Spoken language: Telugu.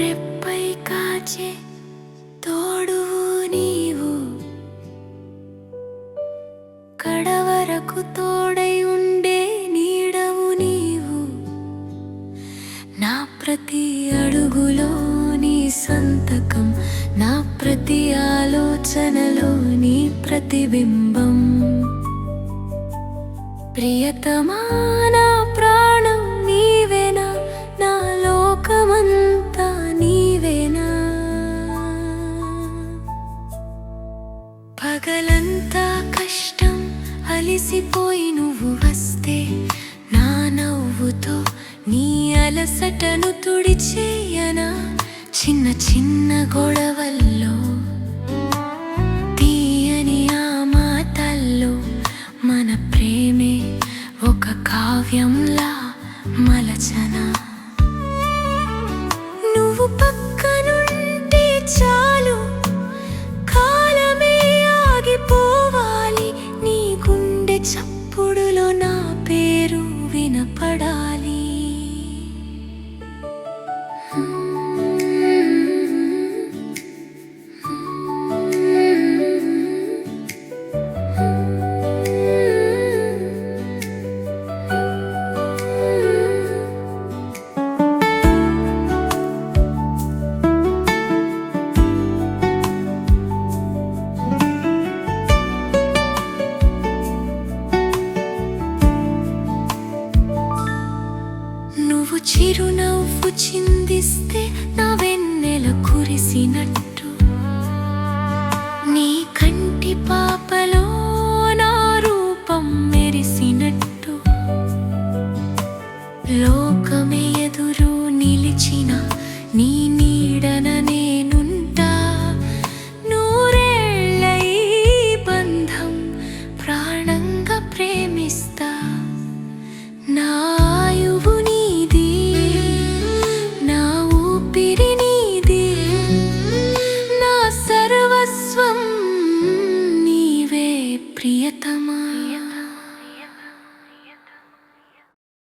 రెప్పై కాచే తోడు నీవు. కడవరకు తోడై ఉండే నీడవు నీవు. నా ప్రతి అడుగులో నీ సంతకం నా ప్రతి ఆలోచనలో నీ ప్రతిబింబం. ప్రియతమానా అలసిపోయి నువ్వు వస్తే నా నవ్వుతో నీ అలసటను తుడిచేయనా? చిన్న చిన్న గొడవల్లో తీయని ఆ మాటల్లో మన ప్రేమే ఒక కావ్యంలా మలచనా? నువ్వు చిరునవ్వు చిందిస్తే నా వెన్నెల కురిసినట్టు. నీ కంటి పాపలో నా రూపం మెరిసినట్టు. లోకమే ఎదురు నిలిచిన నీ